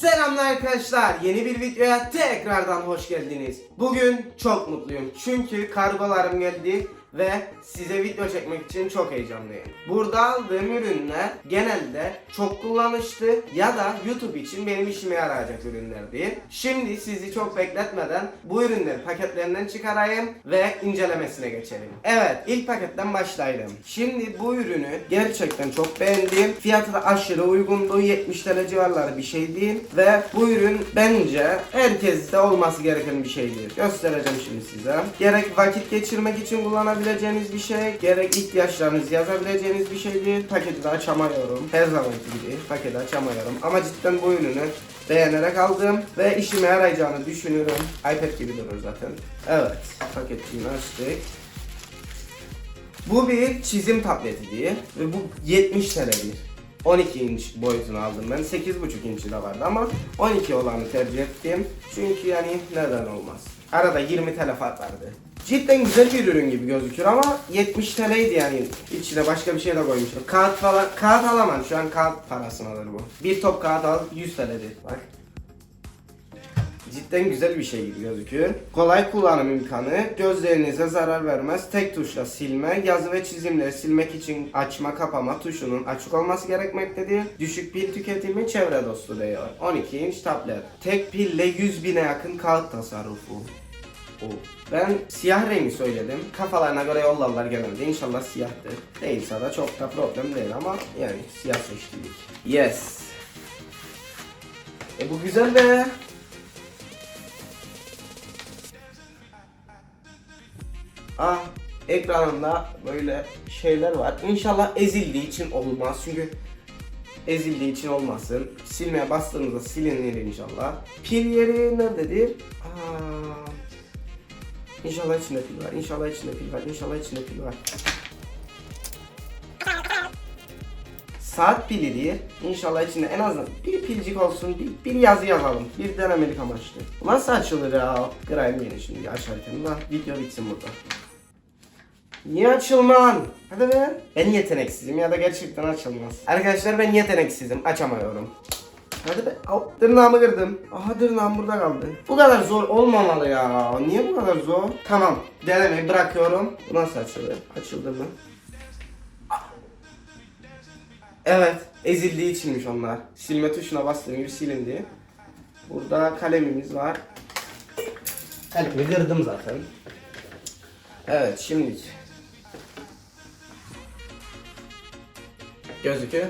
Selamlar arkadaşlar. Yeni bir videoya tekrardan hoş geldiniz. Bugün çok mutluyum. Çünkü kargolarım geldi ve size video çekmek için çok heyecanlıyım. Burada aldığım ürünler genelde çok kullanışlı ya da YouTube için benim işime yarayacak ürünler değil. Şimdi sizi çok bekletmeden bu ürünleri paketlerinden çıkarayım ve incelemesine geçelim. Evet ilk paketten başlayalım. Şimdi bu ürünü gerçekten çok beğendim. Fiyatı da aşırı uygundu. 70 TL civarları bir şey değil. Ve bu ürün bence herkeste olması gereken bir şeydir. Göstereceğim şimdi size. Gerek vakit geçirmek için kullanabileceğiniz bir şey, gerek ihtiyaçlarınızı yazabileceğiniz bir şeydir. Paketi de açamıyorum. Her zamanki gibi paketi açamıyorum. Ama cidden bu ürünü beğenerek aldım ve işime yarayacağını düşünüyorum. iPad gibi durur zaten. Evet, paketini açtık. Bu bir çizim tabletidir ve bu 70 TL'dir. 12 inç boyutunu aldım ben. 8,5 inçi de vardı ama 12 olanı tercih ettim. Çünkü yani neden olmaz. Arada 20 TL fark vardı. Cidden güzel bir ürün gibi gözüküyor ama 70 TL'ydi yani. İçine başka bir şey de koymuşlar. Kağıt falan, kağıt alamam. Şu an kağıt parasını alır bu. Bir top kağıt al 100 TL'dir. Bak. Cidden güzel bir şey gibi gözüküyor. Kolay kullanım imkanı, gözlerinize zarar vermez. Tek tuşla silme, yazı ve çizimleri silmek için açma kapama tuşunun açık olması gerekmektedir. Düşük pil tüketimi çevre dostu diyor. 12 inç tablet. Tek pille 100 bine yakın kağıt tasarrufu. O. Ben siyah rengi söyledim. Kafalarına göre yollarlar genelde. İnşallah siyahtır. Değilse de çok da problem değil ama yani siyah seçtik. Yes. E bu güzel be. Ah ekranında böyle şeyler var. İnşallah ezildiği için olmaz. Çünkü ezildiği için olmasın. Silmeye bastığınızda silinir inşallah. Pil yeri nerededir? Aa, İnşallah içinde pil var. İnşallah içinde pil var. İnşallah içinde pil var. Saat pilidir. İnşallah içinde en azından bir pilcik olsun, bir, bir yazı yazalım. Bir denemelik amaçlı. Nasıl açılır ya? Kırayım yine şimdi açarken. Da video bitsin burada. Niye açılman? Hadi be. Ben yeteneksizim ya da gerçekten açılmaz. Arkadaşlar ben yeteneksizim. Açamıyorum. Hadi be. Au, tırnağımı kırdım. Aha tırnağım burada kaldı. Bu kadar zor olmamalı ya. Niye bu kadar zor? Tamam. Denemeyi bırakıyorum. Bu nasıl açılır? Açıldı mı? Evet. Ezildiği içinmiş onlar. Silme tuşuna bastığım gibi silindi. Burada kalemimiz var. Kalemi kırdım zaten. Evet şimdi gözüküyor.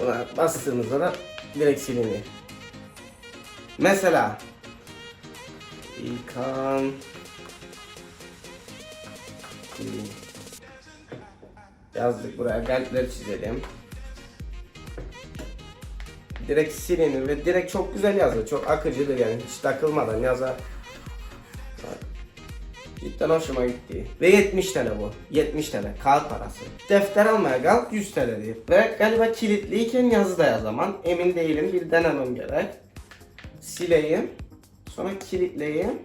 Buna bastığımızda da direkt siliniyor. Mesela İlkan yazdık buraya kalpler çizelim. Direkt silinir ve direkt çok güzel yazdı. Çok akıcıdır yani hiç takılmadan yazar. Cidden hoşuma gitti. Ve 70 TL bu. 70 TL. Kağıt parası. Defter almaya kalk 100 TL'dir. Ve galiba kilitliyken yazı da yazamam. Emin değilim. Bir denemem gerek. Sileyim. Sonra kilitleyeyim.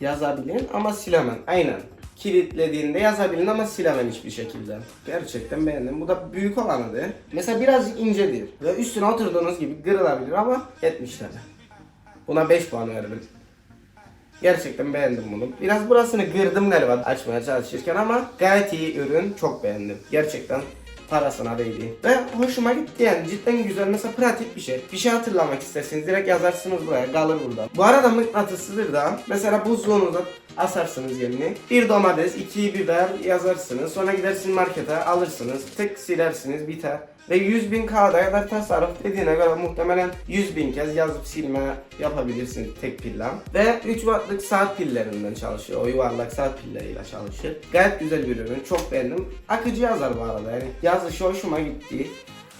Yazabilin ama silemem. Aynen. Kilitlediğinde yazabilin ama silemem hiçbir şekilde. Gerçekten beğendim. Bu da büyük olanıdır. Mesela birazcık incedir. Ve üstüne oturduğunuz gibi kırılabilir ama 70 TL. Buna 5 puan veririm. Gerçekten beğendim bunu. Biraz burasını kırdım galiba açmaya çalışırken ama gayet iyi ürün. Çok beğendim. Gerçekten parasına değdi. Ve hoşuma gitti yani cidden güzel mesela pratik bir şey. Bir şey hatırlamak isterseniz direkt yazarsınız buraya kalır burada. Bu arada mıknatıslıdır da mesela buzluğunuza asarsınız yerini. Bir domates, iki biber yazarsınız. Sonra gidersiniz markete alırsınız. Tık silersiniz biter. Ve 100 bin kağıda kadar tasarruf dediğine göre muhtemelen 100 bin kez yazıp silme yapabilirsiniz tek pille. Ve 3 wattlık saat pillerinden çalışıyor. O yuvarlak saat pilleriyle çalışır. Gayet güzel bir ürün. Çok beğendim. Akıcı yazar bu arada yani. Yazışı hoşuma gitti.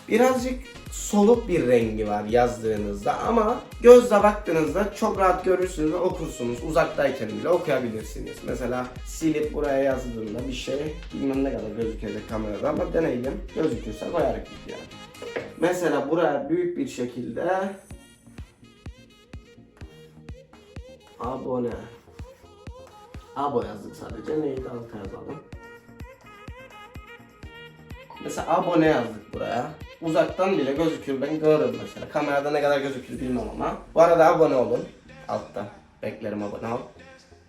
Birazcık soluk bir rengi var yazdığınızda ama gözle baktığınızda çok rahat görürsünüz ve okursunuz. Uzaktayken bile okuyabilirsiniz. Mesela silip buraya yazdığımda bir şey bilmem ne kadar gözükecek kamerada ama deneyelim. Gözükürse koyarak yani. Mesela buraya büyük bir şekilde abone Abo yazdık sadece. Neydi alta yazalım. Mesela abone yazdık buraya. uzaktan bile gözükür. Ben görürüm mesela. Kamerada ne kadar gözükür bilmem ama. Bu arada abone olun. Altta. Beklerim abone ol.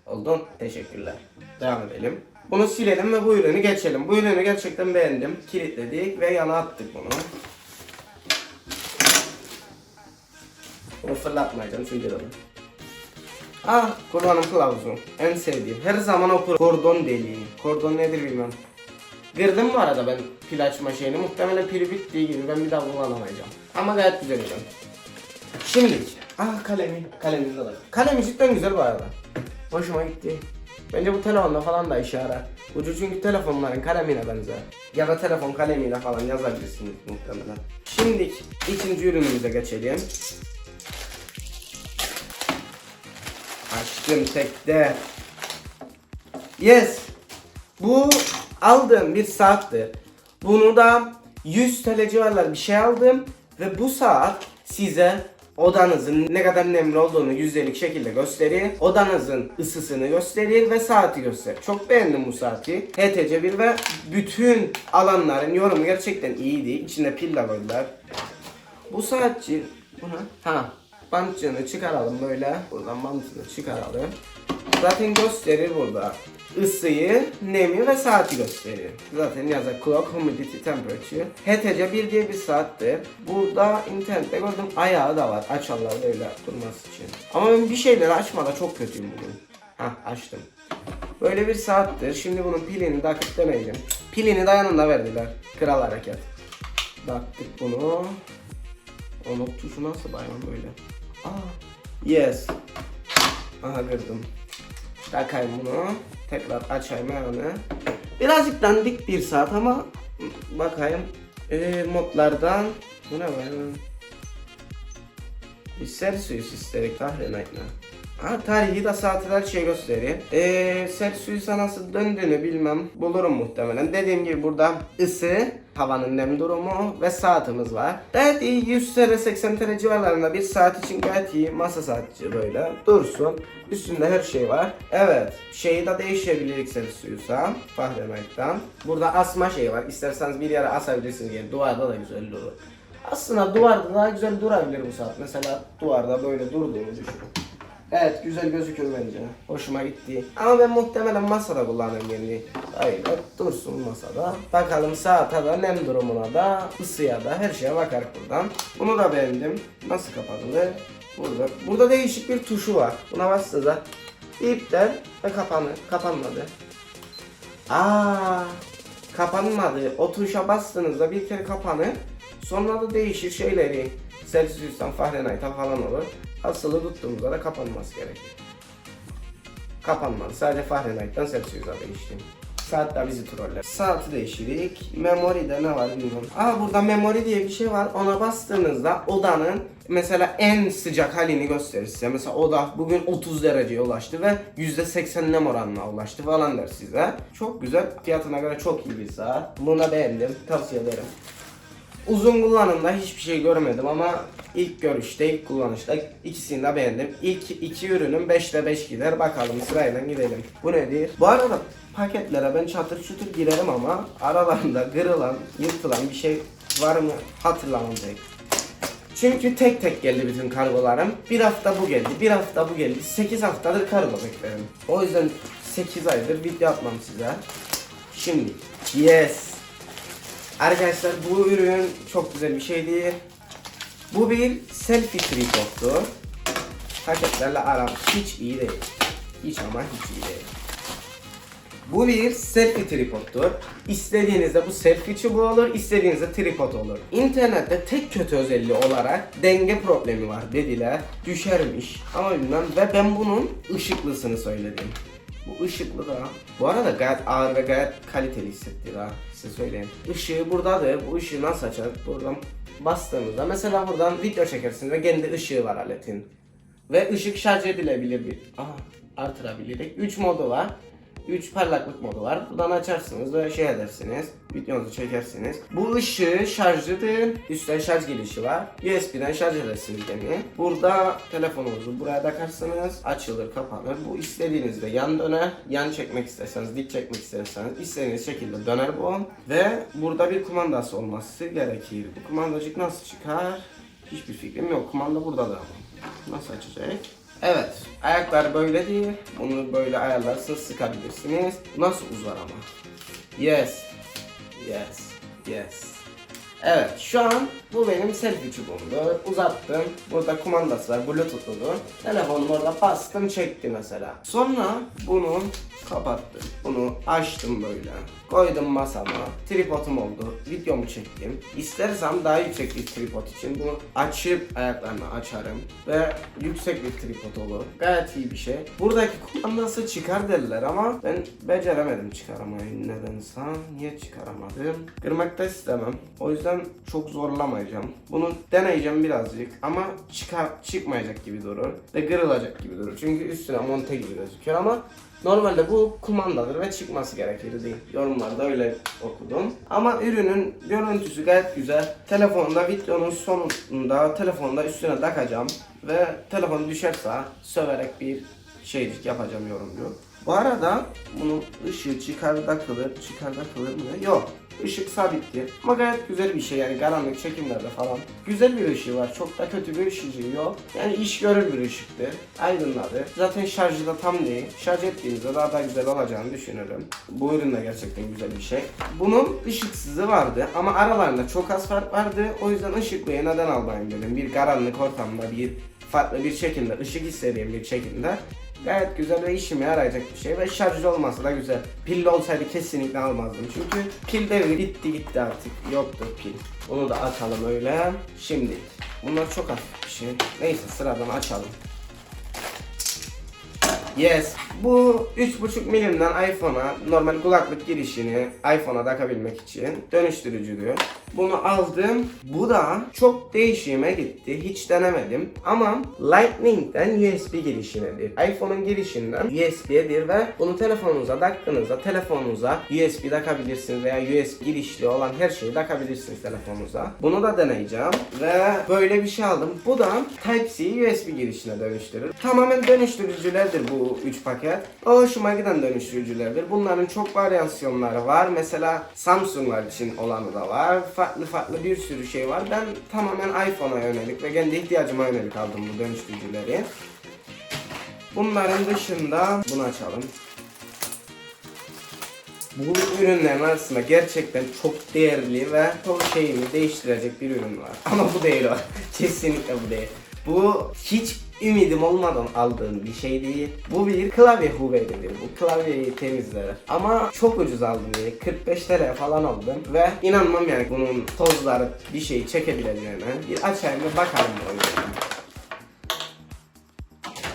Oldun. Teşekkürler. Devam edelim. Bunu silelim ve bu ürünü geçelim. Bu ürünü gerçekten beğendim. Kilitledik ve yana attık bunu. Bunu fırlatmayacağım çünkü onu. Ah kullanım kılavuzu. En sevdiğim. Her zaman okur. Kordon deliği. Kordon nedir bilmem. Kırdım bu arada ben pil açma şeyini. Muhtemelen pili bittiği gibi ben bir daha kullanamayacağım. Ama gayet güzel ürün. Şimdi. Ah kalemi. Kalemimiz de var. Kalemi cidden güzel bu arada. Hoşuma gitti. Bence bu telefonla falan da işe yarar. Ucu çünkü telefonların kalemine benzer. Ya da telefon kalemiyle falan yazabilirsiniz muhtemelen. Şimdi ikinci ürünümüze geçelim. Açtım tekte. Yes. Bu aldığım bir saatti. Bunu da 100 TL civarlar bir şey aldım ve bu saat size odanızın ne kadar nemli olduğunu yüzdelik şekilde gösterir. Odanızın ısısını gösterir ve saati gösterir. Çok beğendim bu saati. HTC1 ve bütün alanların yorumu gerçekten iyiydi. İçinde pil de koydular. Bu saatçi buna ha bantçığını çıkaralım böyle. Buradan bantını çıkaralım. Zaten gösterir burada. Isıyı, nemi ve saati gösterir. Zaten yazar clock, humidity, temperature. HTC 1 diye bir saattir. Burada internette gördüm ayağı da var. Açarlar böyle durması için. Ama ben bir şeyleri açmada çok kötüyüm bugün. Hah açtım. Böyle bir saattir. Şimdi bunun pilini takıp deneyeceğim. Pilini de yanında verdiler. Kral hareket. Baktık bunu. Onun tuşu nasıl bayram böyle? Aa, yes. Aha gördüm. Takayım bunu. Tekrar açayım ayağını. Birazcık dandik bir saat ama bakayım. Ee, modlardan bu ne var? Biz Celsius istedik Fahrenheit'le. Ha tarihi de saatler şey gösteriyor. Ee, Celsius'a nasıl döndüğünü bilmem. Bulurum muhtemelen. Dediğim gibi burada ısı, havanın nem durumu ve saatimiz var. Gayet iyi 100 TL 80 TL civarlarında bir saat için gayet iyi. Masa saatçi böyle dursun. Üstünde her şey var. Evet. Şeyi de değişebiliriz Celsius'a. Fahrenheit'tan. Burada asma şeyi var. İsterseniz bir yere asabilirsiniz. Yani duvarda da güzel durur. Aslında duvarda daha güzel durabilir bu saat. Mesela duvarda böyle durduğunu düşünün. Evet güzel gözüküyor bence. Hoşuma gitti. Ama ben muhtemelen masada kullanırım yani. Hayır dursun masada. Bakalım saate da nem durumuna da ısıya da her şeye bakarız buradan. Bunu da beğendim. Nasıl kapatılır? Burada. Burada değişik bir tuşu var. Buna bastığınızda iptal ve kapanır. Kapanmadı. Aa, kapanmadı. O tuşa bastığınızda bir kere kapanır. Sonra da değişir şeyleri. Celsius'tan Fahrenheit'a falan olur. Asılı tuttuğumuzda da kapanması gerekir. Kapanmadı. Sadece Fahrenheit'tan Celsius'a değişti. Saat de bizi troller. Saati değiştirdik. Memory'de ne var bilmiyorum. Aa burada memory diye bir şey var. Ona bastığınızda odanın mesela en sıcak halini gösterir size. Mesela oda bugün 30 dereceye ulaştı ve %80 nem oranına ulaştı falan der size. Çok güzel. Fiyatına göre çok iyi bir saat. Bunu beğendim. Tavsiye ederim. Uzun kullanımda hiçbir şey görmedim ama ilk görüşte, ilk kullanışta ikisini de beğendim. İlk iki ürünün 5'te 5 gider. Bakalım sırayla gidelim. Bu nedir? Bu arada paketlere ben çatır çutur girerim ama aralarında kırılan, yırtılan bir şey var mı hatırlamam pek. Çünkü tek tek geldi bütün kargolarım. Bir hafta bu geldi, bir hafta bu geldi. 8 haftadır kargo beklerim. O yüzden 8 aydır video atmam size. Şimdi, yes. Arkadaşlar bu ürün çok güzel bir şeydi. Bu bir selfie tripodtu. Paketlerle aram hiç iyi değil. Hiç ama hiç iyi değil. Bu bir selfie tripodtur. İstediğinizde bu selfie çubuğu olur, istediğinizde tripod olur. İnternette tek kötü özelliği olarak denge problemi var dediler. Düşermiş ama bilmem ve ben bunun ışıklısını söyledim. Bu ışıklı da bu arada gayet ağır ve gayet kaliteli hissettiriyor ha size söyleyeyim. Işığı buradadır. Bu ışığı nasıl açar? Buradan bastığımızda mesela buradan video çekersiniz ve kendi ışığı var aletin. Ve ışık şarj edilebilir bir. Aha artırabilir. 3 modu var. 3 parlaklık modu var. Buradan açarsınız ve şey edersiniz. Videonuzu çekersiniz. Bu ışığı şarjlıdır. Üstten şarj girişi var. USB'den şarj edersiniz gemi. Burada telefonunuzu buraya takarsınız. Açılır, kapanır. Bu istediğinizde yan döner. Yan çekmek isterseniz, dik çekmek isterseniz istediğiniz şekilde döner bu. Ve burada bir kumandası olması gerekir. Bu kumandacık nasıl çıkar? Hiçbir fikrim yok. Kumanda burada da. Nasıl açacak? Evet. Ayaklar böyle değil. Bunu böyle ayarlarsınız sıkabilirsiniz. Nasıl uzar ama? Yes. Yes. Yes. Evet şu an bu benim selfie çubuğumdu. Uzattım. Burada kumandası var. Bluetooth'lu. Telefonumu orada bastım çekti mesela. Sonra bunu kapattım. Bunu açtım böyle. Koydum masama. Tripodum oldu. Videomu çektim. İstersem daha yüksek bir tripod için bunu açıp ayaklarını açarım. Ve yüksek bir tripod olur. Gayet iyi bir şey. Buradaki kumandası çıkar dediler ama ben beceremedim çıkaramayı. Nedense niye çıkaramadım? Kırmak da istemem. O yüzden çok zorlamayacağım. Bunu deneyeceğim birazcık ama çıkar çıkmayacak gibi durur ve kırılacak gibi durur. Çünkü üstüne monte gibi gözüküyor ama Normalde bu kumandadır ve çıkması gerekir değil. Yorumlarda öyle okudum. Ama ürünün görüntüsü gayet güzel. Telefonda videonun sonunda telefonda üstüne takacağım ve telefon düşerse söverek bir şeycik yapacağım yorumcu. Bu arada bunun ışığı çıkar takılır, çıkar takılır mı? Yok. Işık sabittir. Ama gayet güzel bir şey yani karanlık çekimlerde falan. Güzel bir ışığı var. Çok da kötü bir ışığı yok. Yani iş görür bir ışıktır. Aydınladı. Zaten şarjı da tam değil. Şarj ettiğinizde daha da güzel olacağını düşünürüm. Bu ürün de gerçekten güzel bir şey. Bunun ışıksızı vardı ama aralarında çok az fark vardı. O yüzden ışıklıyı neden almayayım dedim. Bir karanlık ortamda bir farklı bir şekilde ışık istediğim bir şekilde Gayet güzel ve işime yarayacak bir şey ve şarjlı olması da güzel. Pilli olsaydı kesinlikle almazdım çünkü pil devri bitti gitti artık. Yoktur pil. Onu da açalım öyle. Şimdi. Bunlar çok hafif bir şey. Neyse sıradan açalım. Yes. Bu 3.5 milimden iPhone'a normal kulaklık girişini iPhone'a takabilmek için dönüştürücüdür. Bunu aldım. Bu da çok değişime gitti. Hiç denemedim. Ama Lightning'den USB girişinedir. iPhone'un girişinden USB'dir ve bunu telefonunuza taktığınızda telefonunuza USB takabilirsiniz veya USB girişli olan her şeyi takabilirsiniz telefonunuza. Bunu da deneyeceğim ve böyle bir şey aldım. Bu da Type-C USB girişine dönüştürür. Tamamen dönüştürücülerdir bu 3 paket. O hoşuma giden dönüştürücülerdir. Bunların çok varyasyonları var. Mesela Samsung'lar için olanı da var. Farklı farklı bir sürü şey var. Ben tamamen iPhone'a yönelik ve kendi ihtiyacıma yönelik aldım bu dönüştürücüleri. Bunların dışında bunu açalım. Bu ürünlerin arasında gerçekten çok değerli ve çok şeyimi değiştirecek bir ürün var. Ama bu değil o. Kesinlikle bu değil. Bu hiç ümidim olmadan aldığım bir şey değil. Bu bir klavye hubelidir. Bu klavyeyi temizler. Ama çok ucuz aldım yani. 45 TL falan aldım. Ve inanmam yani bunun tozları bir şeyi çekebileceğine. Bir açayım ve bakalım bu oyuna.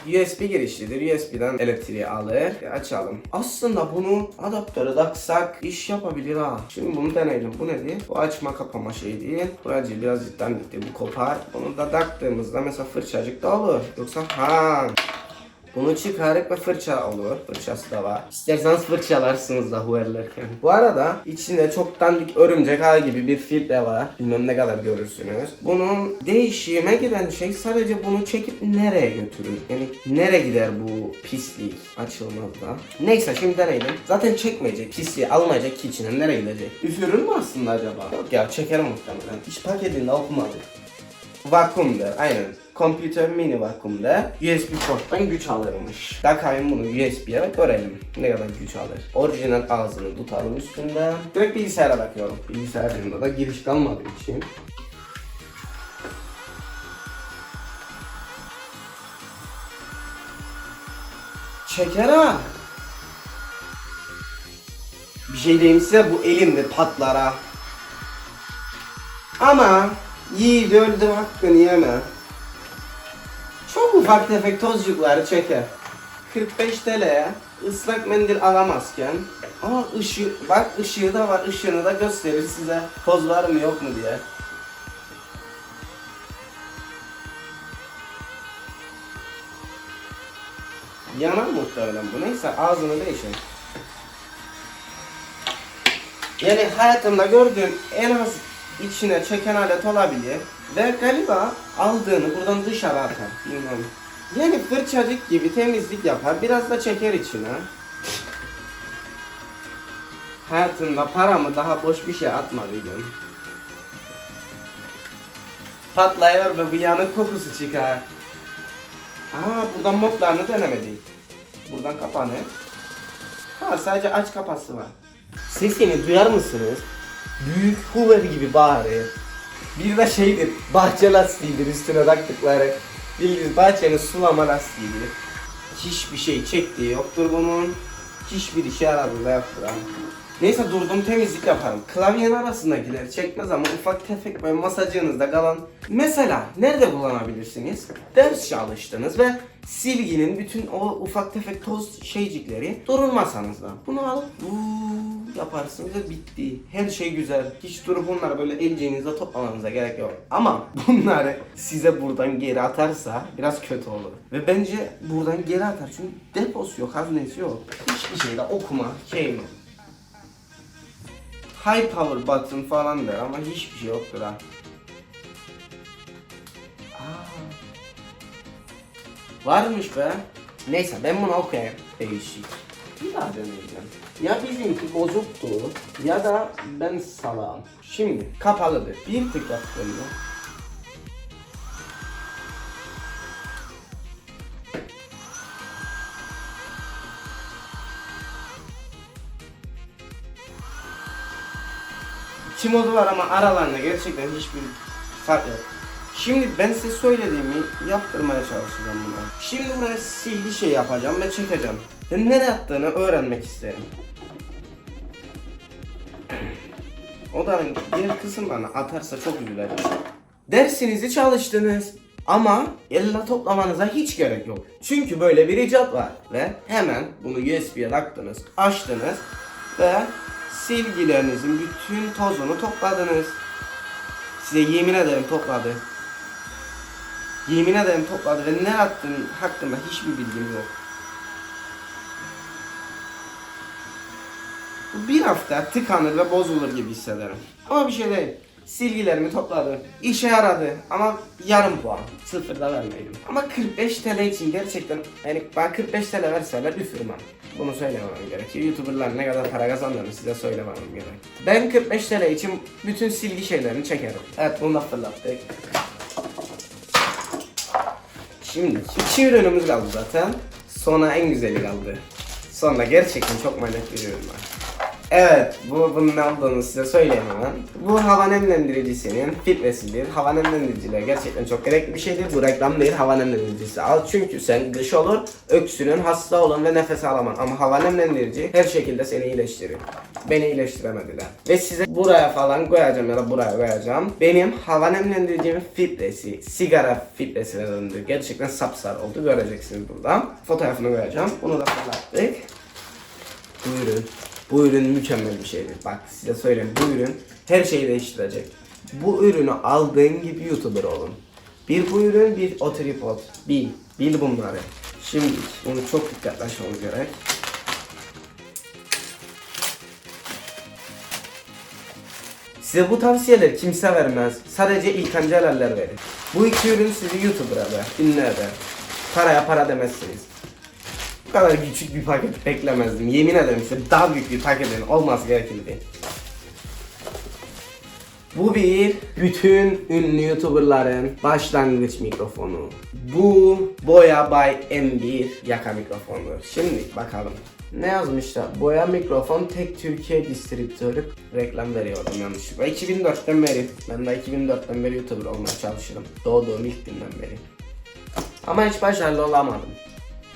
USB girişlidir. USB'den elektriği alır. Açalım. Aslında bunu adaptöre taksak iş yapabilir ha. Şimdi bunu deneyelim. Bu nedir? Bu açma kapama şey değil. Buracı biraz cidden gitti. Bu kopar. Bunu da taktığımızda mesela fırçacık da olur. Yoksa ha bunu çıkarıp ve fırça olur. Fırçası da var. İsterseniz fırçalarsınız da huverlerken. Bu arada içinde çok dandik örümcek ağ gibi bir filtre var. Bilmem ne kadar görürsünüz. Bunun değişime giden şey sadece bunu çekip nereye götürür? Yani nereye gider bu pislik açılmazda? Neyse şimdi deneyelim. Zaten çekmeyecek. Pisliği almayacak ki içine nereye gidecek? Üfürür mü aslında acaba? Yok ya çekerim muhtemelen. Hiç paketinde okumadık. Vakumdur aynen. Computer mini vakumda USB porttan güç alırmış. Takayım bunu USB'ye görelim ne kadar güç alır. Orijinal ağzını tutalım üstünde. Direkt bilgisayara bakıyorum. Bilgisayarımda da giriş kalmadığı için. Çeker ha. Bir şey diyeyim size bu elimde patlar ha. Ama yiğit öldü hakkını yeme. Çok ufak tefek tozcukları çeker. 45 TL'ye ıslak mendil alamazken ama ışığı, bak ışığı da var ışığını da gösterir size toz var mı yok mu diye. Yanar muhtemelen bu neyse ağzını değişin. Yani hayatımda gördüğüm en az içine çeken alet olabilir. Ve galiba aldığını buradan dışarı atar. Bilmem. Yani fırçacık gibi temizlik yapar. Biraz da çeker içine. Hayatımda paramı daha boş bir şey atmadıydım. Patlayır ve bu yanık kokusu çıkar. Aa buradan modlarını denemedik. Buradan kapanı. Ha sadece aç kapası var. Sesini duyar mısınız? Büyük Hoover gibi bağırıyor. Bir de şeydir, bahçe lastiğidir üstüne taktıkları. Bildiğiniz bahçenin sulama lastiğidir. Hiçbir şey çektiği yoktur bunun. Hiçbir işe yaradığı da yoktur ha. Neyse durdum temizlik yaparım. Klavyenin arasındakileri çekmez ama ufak tefek böyle masajınızda kalan Mesela nerede kullanabilirsiniz? Ders çalıştınız ve silginin bütün o ufak tefek toz şeycikleri durur masanızda. Bunu alıp vuu yaparsınız ve bitti. Her şey güzel. Hiç durup bunları böyle elcinizle toplamanıza gerek yok. Ama bunları size buradan geri atarsa biraz kötü olur. Ve bence buradan geri atar çünkü deposu yok, haznesi yok. Hiçbir şeyde okuma, şey mi? High power button falan der ama hiçbir şey yoktur ha. Varmış be. Neyse ben bunu okuyayım. Değişik. Bir daha deneyeceğim. Ya bizimki bozuktu ya da ben salağım. Şimdi kapalıdır. Bir tık yaptığımda. İki modu var ama aralarında gerçekten hiçbir fark yok. Şimdi ben size söylediğimi yaptırmaya çalışacağım buna. Şimdi buraya silgi şey yapacağım ve çekeceğim. Ve nereye attığını öğrenmek isterim. Odanın diğer kısımlarına atarsa çok üzülerim. Dersinizi çalıştınız ama elle toplamanıza hiç gerek yok. Çünkü böyle bir icat var ve hemen bunu USB'ye taktınız, açtınız ve silgilerinizin bütün tozunu topladınız. Size yemin ederim topladı. Yemin ederim topladı ve ne attığın hakkında hiçbir bilgim yok. Bu bir hafta tıkanır ve bozulur gibi hissederim. Ama bir şey değil. Silgilerimi topladı. İşe yaradı ama yarım puan. Sıfır da vermeydim. Ama 45 TL için gerçekten yani bana 45 TL verseler üfürmem. Bunu söylemem gerekir. Youtuberlar ne kadar para kazandığını size söylemem gerek. Ben 45 TL için bütün silgi şeylerini çekerim. Evet bunu da fırlattık. Şimdi iki ürünümüz kaldı zaten. Sonra en güzeli kaldı. Sonra gerçekten çok manyak bir ürün var. Evet, bu bunun ne olduğunu size söyleyeyim hemen. Bu hava nemlendiricisinin filtresidir. Hava nemlendiriciler gerçekten çok gerekli bir şeydir. Bu reklam değil, hava nemlendiricisi al. Çünkü sen kış olur, öksürün, hasta olun ve nefes alamam. Ama hava nemlendirici her şekilde seni iyileştirir. Beni iyileştiremediler. Ve size buraya falan koyacağım ya da buraya koyacağım. Benim hava nemlendiricimin filtresi, sigara filtresine döndü. Gerçekten sapsarı oldu. Göreceksiniz burada. Fotoğrafını koyacağım. Bunu da fırlattık. Buyurun. Bu ürün mükemmel bir şeydir. Bak size söyleyeyim bu ürün her şeyi değiştirecek. Bu ürünü aldığın gibi YouTuber olun. Bir bu ürün, bir o tripod. Bil, bil bunları. Şimdi bunu çok dikkatli açmamız gerek. Size bu tavsiyeler kimse vermez. Sadece İlkan Celaller verir. Bu iki ürün sizi YouTuber'a eder, ünlü eder. Paraya para demezsiniz. Bu kadar küçük bir paket beklemezdim. Yemin ederim size daha büyük bir paketin olması gerekirdi. Bu bir bütün ünlü YouTuber'ların başlangıç mikrofonu. Bu Boya by M1 yaka mikrofonudur. Şimdi bakalım. Ne yazmışlar? Boya mikrofon tek Türkiye distribütörü reklam veriyordum yanlışlıkla. 2004'ten beri. Ben de 2004'ten beri YouTuber olmaya çalışırım. Doğduğum ilk günden beri. Ama hiç başarılı olamadım.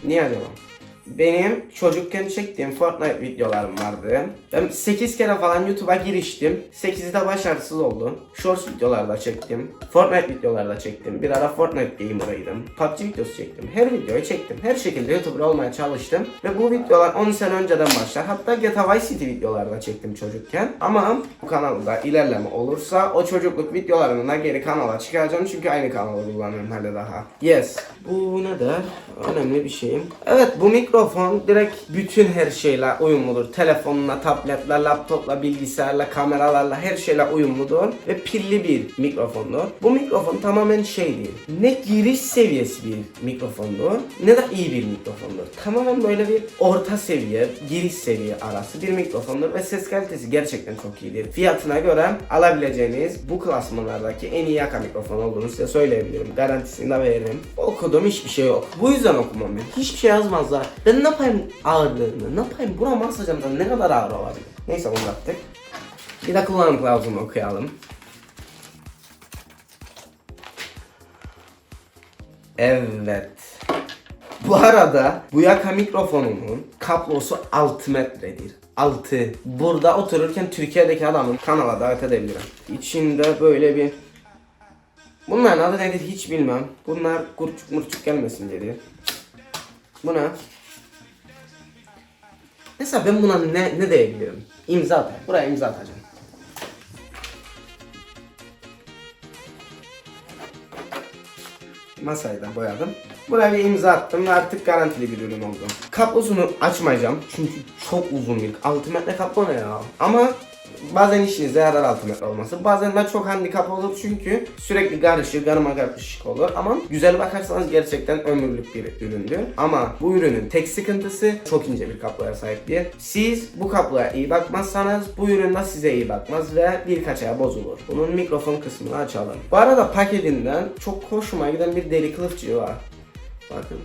Niye acaba? Benim çocukken çektiğim Fortnite videolarım vardı. Ben 8 kere falan YouTube'a giriştim. 8'i de başarısız oldu. Shorts videolarda çektim. Fortnite videolarda çektim. Bir ara Fortnite gamer'ıydım. PUBG videosu çektim. Her videoyu çektim. Her şekilde YouTuber olmaya çalıştım. Ve bu videolar 10 sene önceden başlar. Hatta GTA Vice City videolarda çektim çocukken. Ama bu kanalda ilerleme olursa o çocukluk videolarını da geri kanala çıkaracağım. Çünkü aynı kanalı kullanıyorum hala daha. Yes. Bu ne der? Önemli bir şeyim. Evet bu mikro mikrofon direkt bütün her şeyle uyumludur. Telefonla, tabletle, laptopla, bilgisayarla, kameralarla her şeyle uyumludur ve pilli bir mikrofondur. Bu mikrofon tamamen şey değil. Ne giriş seviyesi bir mikrofondur ne de iyi bir mikrofondur. Tamamen böyle bir orta seviye, giriş seviye arası bir mikrofondur ve ses kalitesi gerçekten çok iyidir. Fiyatına göre alabileceğiniz bu klasmanlardaki en iyi yaka mikrofon olduğunu size söyleyebilirim. Garantisini de veririm. Okudum hiçbir şey yok. Bu yüzden okumam ben. Hiçbir şey yazmazlar. Ben ne yapayım ağırlığını? Ne yapayım? Burama asacağım da ne kadar ağır olabilir? Neyse bunu yaptık. Bir de kullanım kılavuzunu okuyalım. Evet. Bu arada bu yaka mikrofonumun kablosu 6 metredir. 6. Burada otururken Türkiye'deki adamın kanala davet edebilirim. İçinde böyle bir Bunların adı nedir hiç bilmem. Bunlar kurçuk murçuk gelmesin diye. Bu ne? Mesela ben buna ne, ne diyebilirim? İmza at. Buraya imza atacağım. Masayı da boyadım. Buraya bir imza attım ve artık garantili bir ürün oldu. Kablosunu açmayacağım çünkü çok uzun bir 6 metre kablo ne ya? Ama bazen işinize yarar 6 metre olması. Bazen de çok handikap olur çünkü sürekli karışık, karma karışık olur. Ama güzel bakarsanız gerçekten ömürlük bir üründür. Ama bu ürünün tek sıkıntısı çok ince bir kabloya sahip değil. Siz bu kabloya iyi bakmazsanız bu ürün de size iyi bakmaz ve birkaç aya bozulur. Bunun mikrofon kısmını açalım. Bu arada paketinden çok hoşuma giden bir deri kılıfçığı var. Bakın.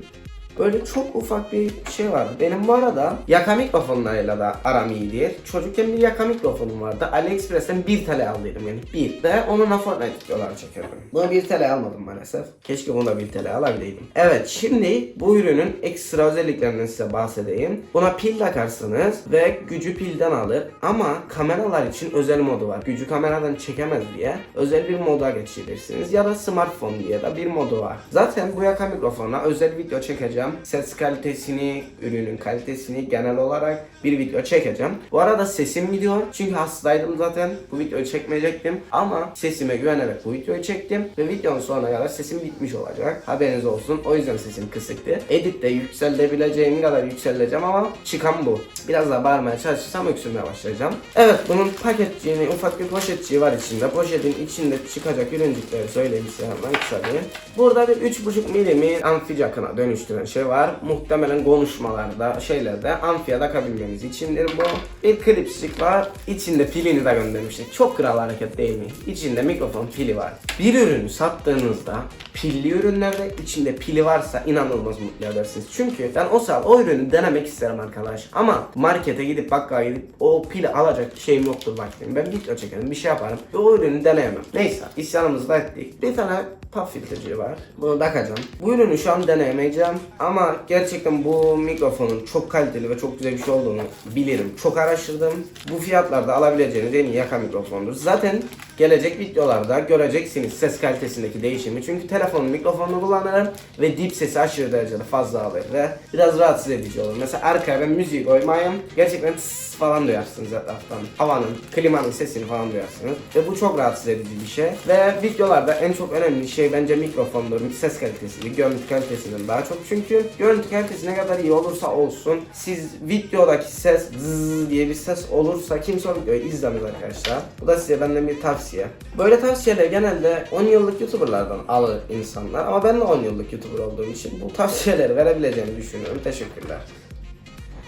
Böyle çok ufak bir şey var. Benim bu arada yaka mikrofonlarıyla da aram iyidir. Çocukken bir yaka mikrofonum vardı. AliExpress'ten 1 TL aldıydım yani. 1. Ve onunla Fortnite videoları çekiyordum. Buna 1 TL almadım maalesef. Keşke da 1 TL alabileydim. Evet şimdi bu ürünün ekstra özelliklerinden size bahsedeyim. Buna pil takarsınız ve gücü pilden alır. Ama kameralar için özel modu var. Gücü kameradan çekemez diye özel bir moda geçirirsiniz. Ya da smartphone diye de bir modu var. Zaten bu yaka mikrofona özel video çekeceğim. Ses kalitesini, ürünün kalitesini genel olarak bir video çekeceğim. Bu arada sesim gidiyor. Çünkü hastaydım zaten. Bu videoyu çekmeyecektim. Ama sesime güvenerek bu videoyu çektim. Ve videonun sonuna kadar sesim bitmiş olacak. Haberiniz olsun. O yüzden sesim kısıktı. Editte yükseltebileceğim kadar yükseleceğim ama çıkan bu. Biraz daha bağırmaya çalışırsam öksürmeye başlayacağım. Evet bunun paketçiğini ufak bir poşetçiği var içinde. Poşetin içinde çıkacak ürüncükleri söyleyeyim size hemen kısaca. Burada bir 3.5 milimi amfi dönüştüren şey var. Muhtemelen konuşmalarda şeylerde amfiye takabilmemiz içindir bu. Bir klipsik var. İçinde pilini de göndermiştik. Çok kral hareket değil mi? İçinde mikrofon pili var. Bir ürünü sattığınızda pilli ürünlerde içinde pili varsa inanılmaz mutlu edersiniz. Çünkü ben o saat o ürünü denemek isterim arkadaş. Ama markete gidip bakkala gidip o pili alacak şeyim yoktur vaktim. Ben video çekerim bir şey yaparım ve o ürünü deneyemem. Neyse isyanımızı da ettik. Bir tane puf filtreci var. Bunu takacağım. Bu ürünü şu an deneyemeyeceğim ama gerçekten bu mikrofonun çok kaliteli ve çok güzel bir şey olduğunu bilirim. Çok araştırdım. Bu fiyatlarda alabileceğiniz en iyi yaka mikrofondur. Zaten gelecek videolarda göreceksiniz ses kalitesindeki değişimi. Çünkü telefonun mikrofonunu kullanırım ve dip sesi aşırı derecede fazla alır ve biraz rahatsız edici olur. Mesela arkaya ben müzik koymayayım. Gerçekten tıs falan duyarsınız etraftan. Havanın, klimanın sesini falan duyarsınız. Ve bu çok rahatsız edici bir şey. Ve videolarda en çok önemli şey bence mikrofondur. Ses kalitesidir. Görüntü kalitesinden daha çok. Çünkü görüntü kalitesi ne kadar iyi olursa olsun siz videodaki ses zzz diye bir ses olursa kimse o videoyu izlemez arkadaşlar. Bu da size benden bir tavsiye. Böyle tavsiyeler genelde 10 yıllık YouTuber'lardan alır insanlar. Ama ben de 10 yıllık YouTuber olduğum için bu tavsiyeleri verebileceğimi düşünüyorum. Teşekkürler.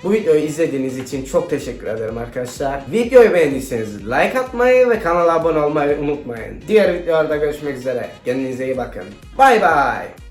Bu videoyu izlediğiniz için çok teşekkür ederim arkadaşlar. Videoyu beğendiyseniz like atmayı ve kanala abone olmayı unutmayın. Diğer videolarda görüşmek üzere. Kendinize iyi bakın. Bay bay.